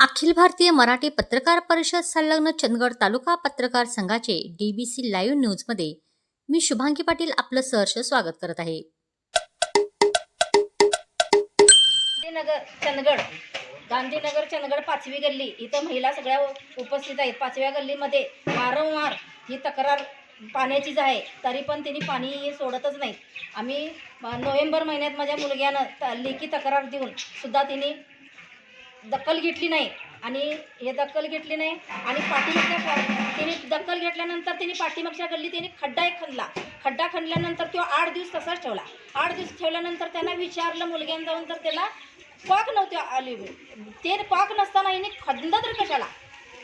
अखिल भारतीय मराठी पत्रकार परिषद संलग्न चंदगड तालुका पत्रकार संघाचे डीबीसी लाईव्ह न्यूजमध्ये मी शुभांगी पाटील आपलं सहर्ष स्वागत करत आहे. गांधीनगर चंदगड. गांधीनगर चंदगड पाचवी गल्ली. इथं महिला सगळ्या उपस्थित आहेत. पाचव्या गल्लीमध्ये वारंवार ही तक्रार पाण्याचीच आहे. तरी पण तिने पाणी सोडतच नाहीत. आम्ही नोव्हेंबर महिन्यात माझ्या मुलग्यानं लेखी तक्रार देऊन सुद्धा तिने दखल घेतली नाही. आणि हे दखल घेतली नाही. आणि पाठीमागच्या तिने दखल घेतल्यानंतर तिने पाठीमागच्या गल्ली तिने खड्डा एक खणला. खड्डा खणल्यानंतर तो आठ दिवस तसाच ठेवला. आठ दिवस ठेवल्यानंतर त्यांना विचारलं मुलग्यानं जाऊन तर त्याला पाक नव्हते आली. ते पाक नसताना हिने खणलं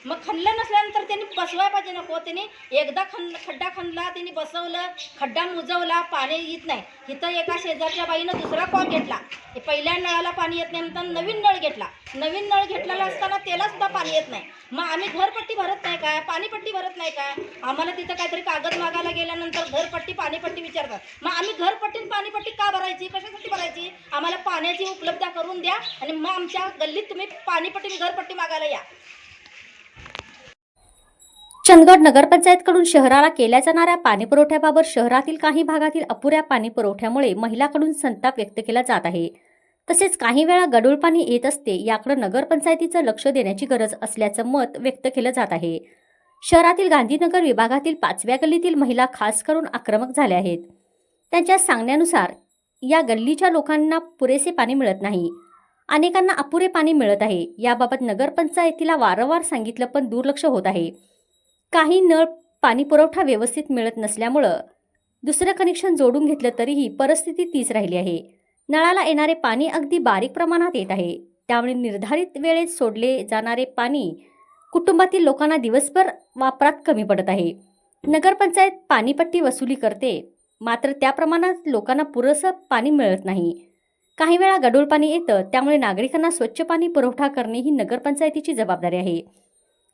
मग खणलं नसल्यानंतर त्यांनी बसवाय पाहिजे नको. त्यांनी एकदा खण खड्डा खणला त्यांनी बसवलं खड्डा मुजवला पाणी येत नाही. इथं एका शेजारच्या बाईनं दुसरा कॉक घेतला. पहिल्या नळाला पाणी येत नाही नंतर नवीन नळ घेतला. नवीन नळ घेतलेला असताना त्याला सुद्धा पाणी येत नाही. मग आम्ही घरपट्टी भरत नाही काय? पाणीपट्टी भरत नाही काय? आम्हाला तिथं काहीतरी कागद मागायला गेल्यानंतर घरपट्टी पाणीपट्टी विचारतात. मग आम्ही घरपट्टी पाणीपट्टी का भरायची? कशासाठी भरायची? आम्हाला पाण्याची उपलब्ध करून द्या आणि मग आमच्या गल्लीत तुम्ही पाणीपट्टी घरपट्टी मागायला या. चंदगड नगरपंचायतकडून शहराला केल्या जाणाऱ्या पाणीपुरवठ्याबाबत शहरातील काही भागातील अपुऱ्या पाणीपुरवठ्यामुळे महिलाकडून संताप व्यक्त केला जात आहे. तसेच काही वेळा गडूळ पाणी येत असते याकडे नगरपंचायतीचं लक्ष देण्याची गरज असल्याचं मत व्यक्त केलं जात आहे. शहरातील गांधीनगर विभागातील पाचव्या गल्लीतील महिला खास करून आक्रमक झाल्या आहेत. त्यांच्या सांगण्यानुसार या गल्लीच्या लोकांना पुरेसे पाणी मिळत नाही. अनेकांना अपुरे पाणी मिळत आहे. याबाबत नगरपंचायतीला वारंवार सांगितलं पण दुर्लक्ष होत आहे. काही नळ पाणी पुरवठा व्यवस्थित मिळत नसल्यामुळं दुसरं कनेक्शन जोडून घेतलं तरीही परिस्थिती तीच राहिली आहे. नळाला येणारे पाणी अगदी बारीक प्रमाणात येत आहे. त्यामुळे निर्धारित वेळेत सोडले जाणारे पाणी कुटुंबातील लोकांना दिवसभर वापरात कमी पडत आहे. नगरपंचायत पाणीपट्टी वसुली करते. मात्र त्या प्रमाणात लोकांना पुरेसं पाणी मिळत नाही. काही वेळा गडूळ पाणी येतं. त्यामुळे नागरिकांना स्वच्छ पाणी पुरवठा करणे ही नगरपंचायतीची जबाबदारी आहे.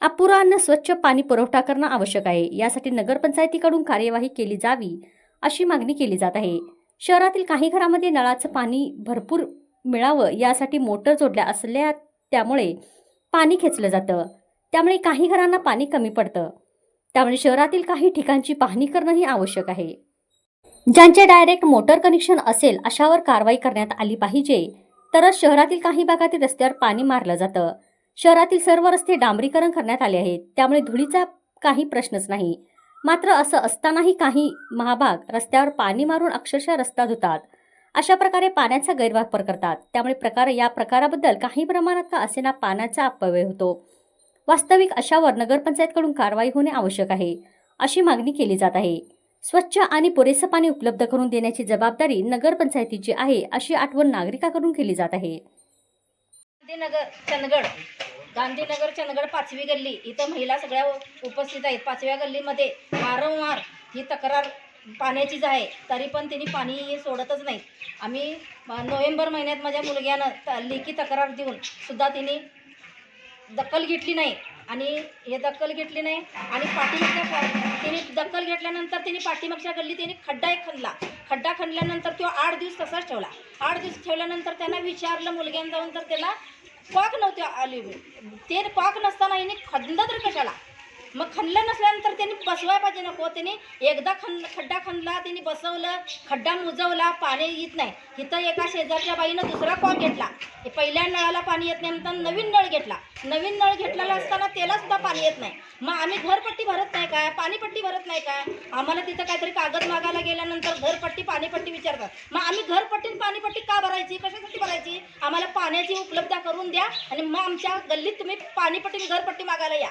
अपुरा अन्न स्वच्छ पाणी पुरवठा करणं आवश्यक आहे. यासाठी नगरपंचायतीकडून कार्यवाही केली जावी अशी मागणी केली जात आहे. शहरातील काही घरामध्ये नळाचं पाणी भरपूर मिळावं यासाठी मोटर जोडल्या असल्या त्यामुळे पाणी खेचलं जातं. त्यामुळे काही घरांना पाणी कमी पडतं. त्यामुळे शहरातील काही ठिकाणची पाहणी करणंही आवश्यक आहे. ज्यांचे डायरेक्ट मोटर कनेक्शन असेल अशावर कारवाई करण्यात आली पाहिजे. तरच शहरातील काही भागातील रस्त्यावर पाणी मारलं जातं. शहरातील सर्व रस्ते डांबरीकरण करण्यात आले आहेत. त्यामुळे धुळीचा काही प्रश्नच नाही. मात्र असं असतानाही काही महाभाग रस्त्यावर पाणी मारून अक्षरशः रस्ता धुतात. अशा प्रकारे पाण्याचा गैरवापर करतात. त्यामुळे प्रकार या प्रकाराबद्दल काही प्रमाणात का असेना पाण्याचा अपव्यय होतो? वास्तविक अशावर नगरपंचायतकडून कारवाई होणे आवश्यक आहे अशी मागणी केली जात आहे. स्वच्छ आणि पुरेसं पाणी उपलब्ध करून देण्याची जबाबदारी नगरपंचायतीची आहे अशी आठवण नागरिकांकडून केली जात आहे. गांधीनगर चंदगड. गांधीनगर चंदगड पाचवी गल्ली. इथं महिला सगळ्या उपस्थित आहेत. पाचव्या गल्लीमध्ये वारंवार ही तक्रार पाण्याचीच आहे. तरी पण तिने पाणी सोडतच नाही. आम्ही नोव्हेंबर महिन्यात माझ्या मुलग्यानं त लेखी तक्रार देऊन सुद्धा तिने दखल घेतली नाही. आणि हे दखल घेतली नाही. आणि पाठीमागच्या तिने दखल घेतल्यानंतर तिने पाठीमागच्या गल्ली तिने खड्डा एक खणला. खड्डा खणल्यानंतर तो आठ दिवस तसाच ठेवला. आठ दिवस ठेवल्यानंतर त्यांना विचारलं मुलग्यानं जाऊन तर त्याला कॉक नव्हते आली. ते कॉक नसताना हिने खंड तर कशाला? मग खणलं नसल्यानंतर त्यांनी बसवाय पाहिजे नको. त्यांनी एकदा खण खड्डा खणला त्यांनी बसवलं खड्डा मुजवला पाणी येत नाही. इथं एका शेजारच्या बाईनं दुसरा कॉक घेतला. हे पहिल्या नळाला पाणी येत नाही नंतर नवीन नळ घेतला. नवीन नळ घेतलेला असताना त्याला सुद्धा पाणी येत नाही. मग आम्ही घरपट्टी भरत नाही काय? पाणीपट्टी भरत नाही काय? आम्हाला तिथं काहीतरी कागद मागायला गेल्यानंतर घरपट्टी पाणीपट्टी विचारतात. मग आम्ही घरपट्टी पाणीपट्टी का भरायची? कशासाठी भरायची? आम्हाला पाण्याची उपलब्धता करून द्या आणि मग आमच्या गल्लीत तुम्ही पाणीपट्टी घरपट्टी मागायला या.